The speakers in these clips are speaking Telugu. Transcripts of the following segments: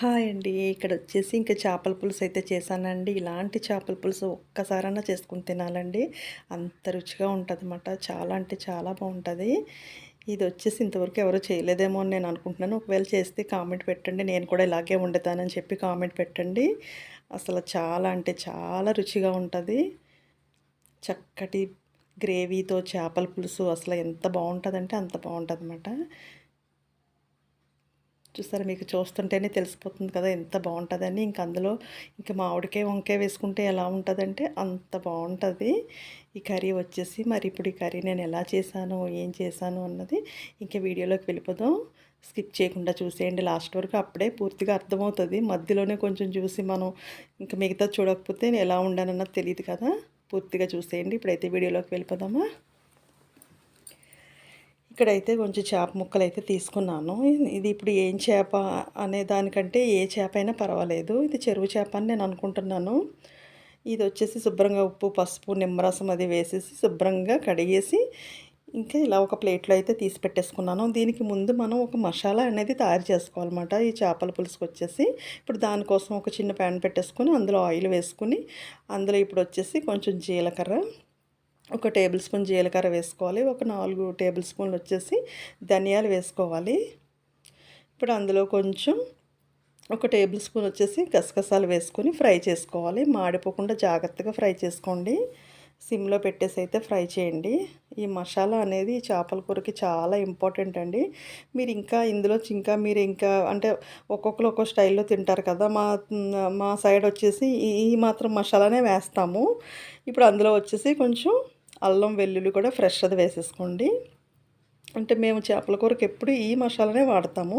హాయ్ అండి. ఇక్కడ వచ్చేసి ఇంకా చేపల పులుసు అయితే చేశానండి. ఇలాంటి చేపల పులుసు ఒక్కసారన్నా చేసుకుని తినాలండి. అంత రుచిగా ఉంటుంది చాలా అంటే చాలా బాగుంటుంది. ఇది వచ్చేసి ఇంతవరకు ఎవరు చేయలేదేమో అని నేను అనుకుంటున్నాను. ఒకవేళ చేస్తే కామెంట్ పెట్టండి. నేను కూడా ఇలాగే వండుతానని చెప్పి కామెంట్ పెట్టండి. అసలు చాలా అంటే చాలా రుచిగా ఉంటుంది. చక్కటి గ్రేవీతో చేపల పులుసు అసలు ఎంత బాగుంటుందంటే అంత బాగుంటుంది అన్నమాట చూసారా మీకు చూస్తుంటేనే తెలిసిపోతుంది కదా ఎంత బాగుంటుందని. ఇంక అందులో ఇంకా మామిడికాయ వంకాయ వేసుకుంటే ఎలా ఉంటుందంటే అంత బాగుంటుంది. ఈ కర్రీ వచ్చేసి మరి ఇప్పుడు ఈ కర్రీ నేను ఎలా చేశాను ఏం చేశాను అన్నది ఇంకా వీడియోలోకి వెళ్ళిపోదాం. స్కిప్ చేయకుండా చూసేయండి లాస్ట్ వరకు అప్పుడే పూర్తిగా అర్థమవుతుంది. మధ్యలోనే కొంచెం చూసి మనం ఇంకా మిగతా చూడకపోతే ఎలా ఉండానన్నది తెలియదు కదా. పూర్తిగా చూసేయండి. ఇప్పుడైతే వీడియోలోకి వెళ్ళిపోదామా? ఇక్కడైతే కొంచెం చేప ముక్కలు అయితే తీసుకున్నాను. ఇది ఇప్పుడు ఏం చేప అనే దానికంటే ఏ చేప అయినా పర్వాలేదు. ఇది చెరువు చేప అని నేను అనుకుంటున్నాను. ఇది వచ్చేసి శుభ్రంగా ఉప్పు పసుపు నిమ్మరసం అది వేసేసి శుభ్రంగా కడిగేసి ఇంకా ఇలా ఒక ప్లేట్లో అయితే తీసి పెట్టేసుకున్నాను. దీనికి ముందు మనం ఒక మసాలా అనేది తయారు చేసుకోవాలన్నమాట. ఈ చేపల పులుసుకు వచ్చేసి ఇప్పుడు దానికోసం ఒక చిన్న ప్యాన్ పెట్టేసుకొని అందులో ఆయిల్ వేసుకుని అందులో ఇప్పుడు వచ్చేసి కొంచెం జీలకర్ర ఒక టేబుల్ స్పూన్ జీలకర్ర వేసుకోవాలి ఒక నాలుగు టేబుల్ స్పూన్లు వచ్చేసి ధనియాలు వేసుకోవాలి. ఇప్పుడు అందులో కొంచెం ఒక టేబుల్ స్పూన్ వచ్చేసి గసగసాలు వేసుకొని ఫ్రై చేసుకోవాలి. మాడిపోకుండా జాగ్రత్తగా ఫ్రై చేసుకోండి. సిమ్లో పెట్టేసి అయితే ఫ్రై చేయండి. ఈ మసాలా అనేది చేపల కూరకి చాలా ఇంపార్టెంట్ అండి. మీరు ఇంకా ఇందులో ఇంకా మీరు ఇంకా అంటే ఒక్కొక్కరు ఒక్కో స్టైల్లో తింటారు కదా మా మా సైడ్ వచ్చేసి ఈ మాత్రం మసాలానే వేస్తాము. ఇప్పుడు అందులో వచ్చేసి కొంచెం అల్లం వెల్లుల్లి కూడా ఫ్రెష్ అది వేసేసుకోండి. అంటే మేము చేపల కూరకి ఎప్పుడు ఈ మసాలానే వాడతాము.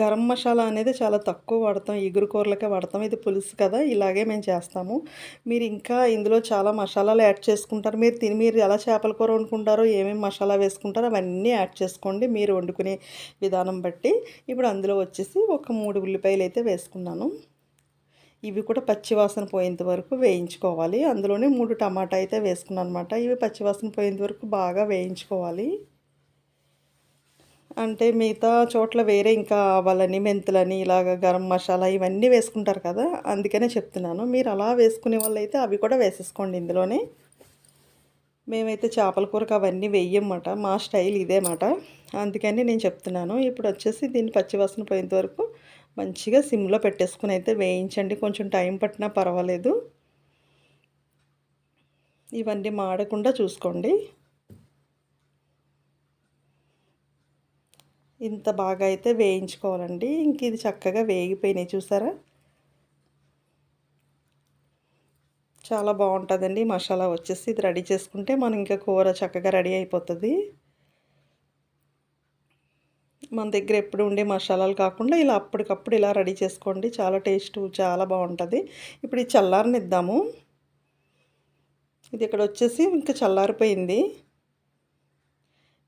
గరం మసాలా అనేది చాలా తక్కువ వాడతాం. ఇగురు కూరలకే వాడతాం. ఇది పులుసు కదా ఇలాగే మేము చేస్తాము. మీరు ఇంకా ఇందులో చాలా మసాలాలు యాడ్ చేసుకుంటారు. మీరు తిని మీరు ఎలా చేపల కూర వండుకుంటారో ఏమేమి మసాలా వేసుకుంటారో అవన్నీ యాడ్ చేసుకోండి. మీరు వండుకునే విధానం బట్టి. ఇప్పుడు అందులో వచ్చేసి ఒక మూడు ఉల్లిపాయలు అయితే వేసుకున్నాను. ఇవి కూడా పచ్చివాసన పోయేంత వరకు వేయించుకోవాలి. అందులోనే మూడు టమాటా అయితే వేసుకున్నాను అనమాట ఇవి పచ్చివాసన పోయేంత వరకు బాగా వేయించుకోవాలి. అంటే మిగతా చోట్ల వేరే ఇంకా ఆవాలని మెంతులని ఇలాగ గరం మసాలా ఇవన్నీ వేసుకుంటారు కదా అందుకనే చెప్తున్నాను. మీరు అలా వేసుకునే వాళ్ళైతే అవి కూడా వేసేసుకోండి ఇందులోనే. మేమైతే చేపల కూరకు అవన్నీ వేయమాట. మా స్టైల్ ఇదేమాట అందుకని నేను చెప్తున్నాను. ఇప్పుడు వచ్చేసి దీన్ని పచ్చివాసన పోయేంత వరకు మంచిగా సిమ్లో పెట్టేసుకుని అయితే వేయించండి. కొంచెం టైం పట్టినా పర్వాలేదు. ఇవన్నీ మాడకుండా చూసుకోండి. ఇంత బాగా అయితే వేయించుకోవాలండి. ఇంక ఇది చక్కగా వేగిపోయినాయి చూసారా? చాలా బాగుంటుందండి. మసాలా వచ్చేసి ఇది రెడీ చేసుకుంటే మనం ఇంకా కూర చక్కగా రెడీ అయిపోతుంది. మన దగ్గర ఎప్పుడు ఉండే మసాలాలు కాకుండా ఇలా అప్పటికప్పుడు ఇలా రెడీ చేసుకోండి. చాలా టేస్ట్ చాలా బాగుంటుంది. ఇప్పుడు ఈ చల్లారనిద్దాము. ఇది ఇక్కడ వచ్చేసి ఇంకా చల్లారిపోయింది.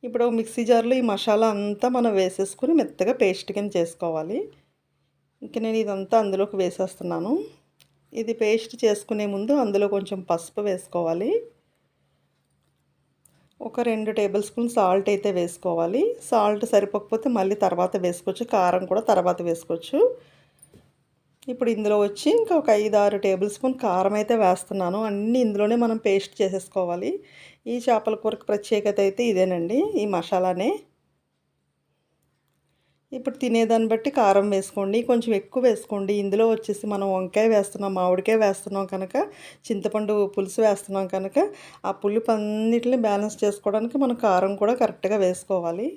ఇప్పుడు మిక్సీ జార్లో ఈ మసాలా అంతా మనం వేసేసుకుని మెత్తగా పేస్ట్ కింద చేసుకోవాలి. ఇంక నేను ఇదంతా అందులోకి వేసేస్తున్నాను. ఇది పేస్ట్ చేసుకునే ముందు అందులో కొంచెం పసుపు వేసుకోవాలి. ఒక రెండు టేబుల్ స్పూన్ సాల్ట్ అయితే వేసుకోవాలి. సాల్ట్ సరిపోకపోతే మళ్ళీ తర్వాత వేసుకోవచ్చు. కారం కూడా తర్వాత వేసుకోవచ్చు. ఇప్పుడు ఇందులో వచ్చి ఇంకా ఒక ఐదు ఆరు టేబుల్ స్పూన్ కారం అయితే వేస్తున్నాను. అన్నీ ఇందులోనే మనం పేస్ట్ చేసేసుకోవాలి. ఈ చేపల కూరకు ప్రత్యేకత అయితే ఇదేనండి. ఈ మసాలానే ఇప్పుడు తినేదాన్ని బట్టి కారం వేసుకోండి కొంచెం ఎక్కువ వేసుకోండి. ఇందులో వచ్చేసి మనం వంకాయ వేస్తున్నాం మామిడికాయ వేస్తున్నాం కనుక చింతపండు పులుసు వేస్తున్నాం కనుక ఆ పులుపు అన్నిటిని బ్యాలెన్స్ చేసుకోవడానికి మనం కారం కూడా కరెక్ట్గా వేసుకోవాలి.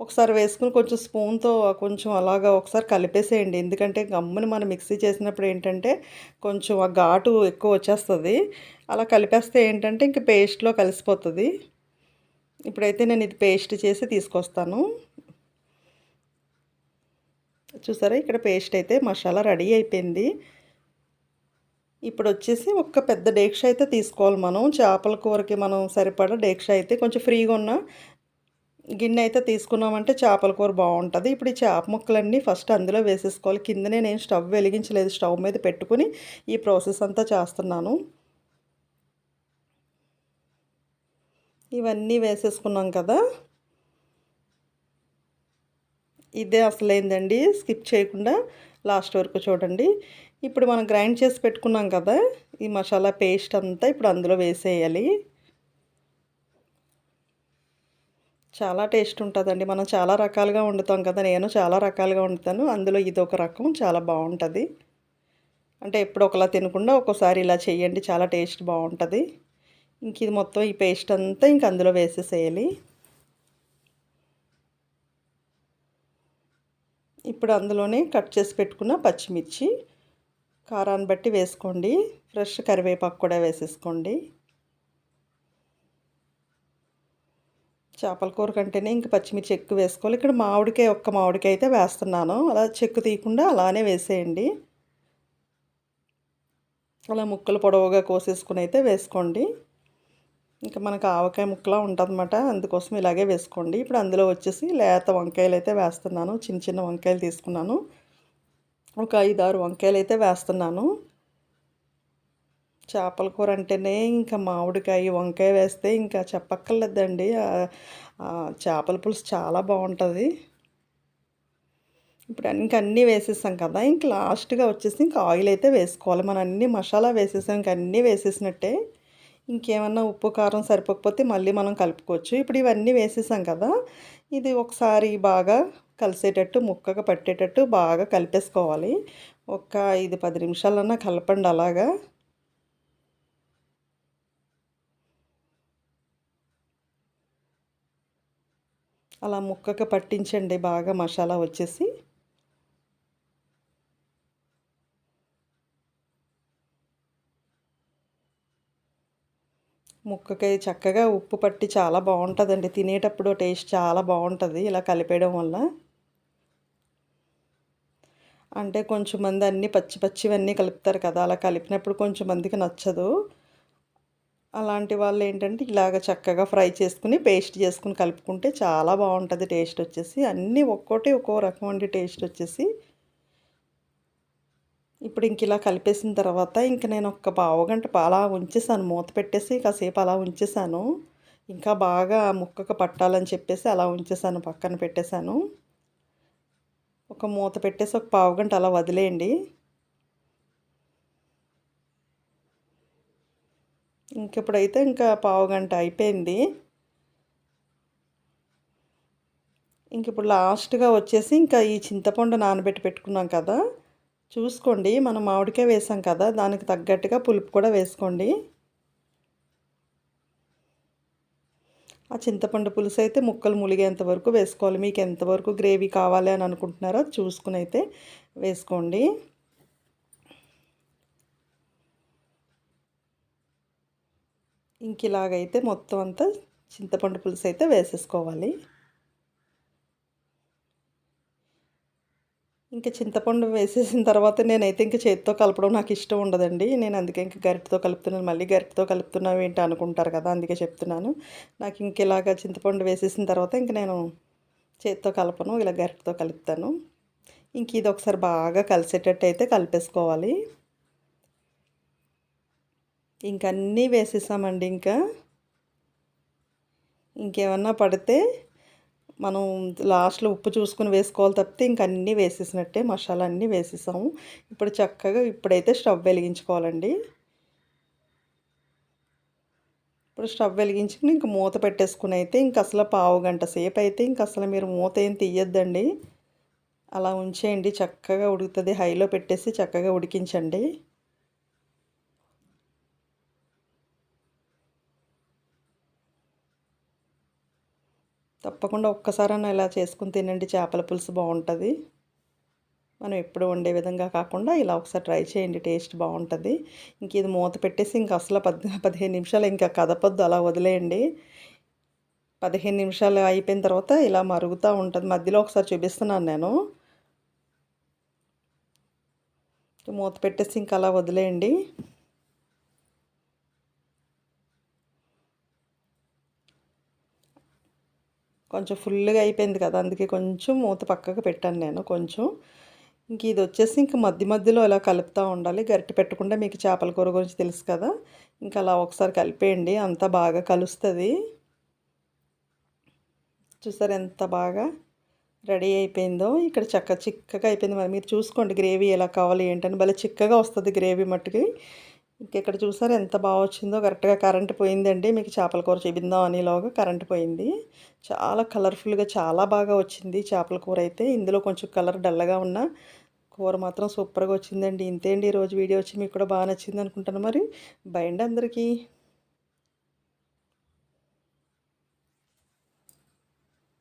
ఒకసారి వేసుకుని కొంచెం స్పూన్తో కొంచెం అలాగా ఒకసారి కలిపేసేయండి. ఎందుకంటే గమ్ముని మనం మిక్సీ చేసినప్పుడు ఏంటంటే కొంచెం ఆ ఘాటు ఎక్కువ వచ్చేస్తుంది. అలా కలిపేస్తే ఏంటంటే ఇంక పేస్ట్లో కలిసిపోతుంది. ఇప్పుడైతే నేను ఇది పేస్ట్ చేసి తీసుకొస్తాను. చూసారా? ఇక్కడ పేస్ట్ అయితే మసాలా రెడీ అయిపోయింది. ఇప్పుడు వచ్చేసి ఒక పెద్ద డేక్ష అయితే తీసుకోవాలి మనం. చేపల కూరకి మనం సరిపడా డేక్ష అయితే కొంచెం ఫ్రీగా ఉన్న గిన్నె అయితే తీసుకున్నామంటే చేపల కూర బాగుంటుంది. ఇప్పుడు ఈ చేప ముక్కలన్నీ ఫస్ట్ అందులో వేసేసుకోవాలి. కిందనే నేను స్టవ్ వెలిగించలేదు స్టవ్ మీద పెట్టుకుని ఈ ప్రాసెస్ అంతా చేస్తున్నాను. ఇవన్నీ వేసేసుకున్నాం కదా. ఇదే అసలైందండి? స్కిప్ చేయకుండా లాస్ట్ వరకు చూడండి. ఇప్పుడు మనం గ్రైండ్ చేసి పెట్టుకున్నాం కదా ఈ మసాలా పేస్ట్ అంతా ఇప్పుడు అందులో వేసేయాలి. చాలా టేస్ట్ ఉంటుందండి. మనం చాలా రకాలుగా వండుతాం కదా నేను చాలా రకాలుగా వండుతాను. అందులో ఇది ఒక రకం చాలా బాగుంటుంది. అంటే ఎప్పుడు ఒకలా తినకుండా ఒక్కోసారి ఇలా చేయండి చాలా టేస్ట్ బాగుంటుంది. ఇంక ఇది మొత్తం ఈ పేస్ట్ అంతా ఇంక అందులో వేసేసేయాలి. ఇప్పుడు అందులోనే కట్ చేసి పెట్టుకున్న పచ్చిమిర్చి కారాన్ని బట్టి వేసుకోండి. ఫ్రెష్ కరివేపాకు కూడా వేసేసుకోండి. చేపల కూర కంటేనే ఇంక పచ్చిమిర్చి ఎక్కువ వేసుకోవాలి. ఇక్కడ మామిడికాయ ఒక్క మామిడికాయ అయితే వేస్తున్నాను. అలా చెక్కు తీయకుండా అలానే వేసేయండి. అలా ముక్కలు పొడవుగా కోసేసుకుని అయితే వేసుకోండి. ఇంకా మనకు ఆవకాయ ముక్కలా ఉంటుందన్నమాట. అందుకోసం ఇలాగే వేసుకోండి. ఇప్పుడు అందులో వచ్చేసి లేత వంకాయలు అయితే వేస్తున్నాను. చిన్న చిన్న వంకాయలు తీసుకున్నాను. ఒక ఐదు ఆరు వంకాయలు అయితే వేస్తున్నాను. చేపల కూర అంటేనే ఇంకా మామిడికాయ వంకాయ వేస్తే ఇంకా చెప్పక్కర్లేదండి. చేపల పులుసు చాలా బాగుంటుంది. ఇప్పుడు ఇంక అన్నీ వేసేసాం కదా. ఇంక లాస్ట్గా వచ్చేసి ఇంకా ఆయిల్ అయితే వేసుకోవాలి. మనం అన్ని మసాలా వేసేసాం. ఇంక అన్నీ వేసేసినట్టే. ఇంకేమన్నా ఉప్పు కారం సరిపోకపోతే మళ్ళీ మనం కలుపుకోవచ్చు. ఇప్పుడు ఇవన్నీ వేసేసాం కదా ఇది ఒకసారి బాగా కలిసేటట్టు ముక్కగా పట్టేటట్టు బాగా కలిపేసుకోవాలి. ఒక ఐదు పది నిమిషాలన్నా కలపండి అలాగా. అలా ముక్కగా పట్టించండి బాగా మసాలా వచ్చేసి. ముక్కకి చక్కగా ఉప్పు పట్టి చాలా బాగుంటుందండి. తినేటప్పుడు టేస్ట్ చాలా బాగుంటుంది ఇలా కలిపేయడం వల్ల. అంటే కొంచెం మంది అన్నీ పచ్చి పచ్చివన్నీ కలుపుతారు కదా అలా కలిపినప్పుడు కొంచెం మందికి నచ్చదు. అలాంటి వాళ్ళు ఏంటంటే ఇలాగ చక్కగా ఫ్రై చేసుకుని పేస్ట్ చేసుకుని కలుపుకుంటే చాలా బాగుంటుంది టేస్ట్ వచ్చేసి. అన్నీ ఒక్కోటి ఒక్కో రకం అండి టేస్ట్ వచ్చేసి. ఇప్పుడు ఇంక ఇలా కలిపేసిన తర్వాత ఇంక నేను ఒక పావు గంట అలా ఉంచేసాను. మూత పెట్టేసి కాసేపు అలా ఉంచేసాను. ఇంకా బాగా ముక్కకు పట్టాలని చెప్పేసి అలా ఉంచేసాను. పక్కన పెట్టేశాను. ఒక మూత పెట్టేసి ఒక పావు గంట అలా వదిలేయండి. ఇంకెప్పుడైతే ఇంకా పావు గంట అయిపోయింది. ఇంక ఇప్పుడు లాస్ట్గా వచ్చేసి ఇంకా ఈ చింతపండు నానబెట్టి పెట్టుకున్నాం కదా చూసుకోండి. మనం మామిడికాయ వేసాం కదా దానికి తగ్గట్టుగా పులుపు కూడా వేసుకోండి. ఆ చింతపండు పులుసు అయితే ముక్కలు ములిగేంత వరకు వేసుకోవాలి. మీకు ఎంతవరకు గ్రేవీ కావాలి అని అనుకుంటున్నారో చూసుకుని అయితే వేసుకోండి. ఇంక ఇలాగైతే మొత్తం అంతా చింతపండు పులుసు అయితే వేసేసుకోవాలి. ఇంకా చింతపండు వేసేసిన తర్వాత నేనైతే ఇంక చేతితో కలపడం నాకు ఇష్టం ఉండదండి. నేను అందుకే ఇంకా గరిటతో కలుపుతున్నాను. మళ్ళీ గరిటతో కలుపుతున్నావు ఏంటి అనుకుంటారు కదా అందుకే చెప్తున్నాను. నాకు ఇంక ఇలాగ చింతపండు వేసేసిన తర్వాత ఇంక నేను చేతితో కలపను ఇలా గరిటతో కలుపుతాను. ఇంక ఇది ఒకసారి బాగా కలిసేటట్టు అయితే కలిపేసుకోవాలి. ఇంకన్నీ వేసేసామండి ఇంకా. ఇంకేమన్నా పడితే మనం లాస్ట్లో ఉప్పు చూసుకుని వేసుకోవాలి తప్పితే ఇంక అన్నీ వేసేసినట్టే మసాలా అన్నీ వేసేసాము. ఇప్పుడు చక్కగా ఇప్పుడైతే స్టవ్ వెలిగించుకోవాలండి. ఇప్పుడు స్టవ్ వెలిగించుకుని ఇంక మూత పెట్టేసుకుని అయితే ఇంక అసలు పావు గంట సేపు అయితే ఇంక అసలు మీరు మూత ఏం తీయొద్దండి. అలా ఉంచేయండి చక్కగా ఉడుకుతుంది. హైలో పెట్టేసి చక్కగా ఉడికించండి. తప్పకుండా ఒక్కసారైనా ఇలా చేసుకుని తినండి. చేపల పులుసు బాగుంటుంది. మనం ఎప్పుడు వండే విధంగా కాకుండా ఇలా ఒకసారి ట్రై చేయండి. టేస్ట్ బాగుంటుంది. ఇంక ఇది మూత పెట్టేసి ఇంక అసలు పద్ పదిహేను నిమిషాలు ఇంకా కదపొద్దు. అలా వదిలేయండి. పదిహేను నిమిషాలు అయిపోయిన తర్వాత ఇలా మరుగుతూ ఉంటుంది. మధ్యలో ఒకసారి చూపిస్తున్నాను నేను. మూత పెట్టేసి ఇంకా అలా వదిలేయండి. కొంచెం ఫుల్గా అయిపోయింది కదా అందుకే కొంచెం మూత పక్కకు పెట్టాను నేను కొంచెం. ఇంక ఇది వచ్చేసి ఇంక మధ్య మధ్యలో ఇలా కలుపుతూ ఉండాలి. గరిటె పెట్టకుండా మీకు చేపల కూర గురించి తెలుసు కదా ఇంకా అలా ఒకసారి కలిపేయండి. అంతా బాగా కలుస్తుంది. చూసారు ఎంత బాగా రెడీ అయిపోయిందో. ఇక్కడ చక్క చిక్కగా అయిపోయింది. మరి మీరు చూసుకోండి గ్రేవీ ఎలా కావాలి ఏంటని. భలే చిక్కగా వస్తుంది గ్రేవీ మట్టుకి. ఇంకెక్కడ చూసారు? ఎంత బాగా వచ్చిందో. కరెక్ట్గా కరెంట్ పోయిందండి. మీకు చేపల కూర చూపిందాం అనేలోగా కరెంట్ పోయింది. చాలా కలర్ఫుల్గా చాలా బాగా వచ్చింది చేపల కూర అయితే. ఇందులో కొంచెం కలర్ డల్గా ఉన్న కూర మాత్రం సూపర్గా వచ్చిందండి. ఇంతే అండి. ఈరోజు వీడియో వచ్చి మీకు కూడా బాగా నచ్చింది అనుకుంటాను మరి. బయండి అందరికీ.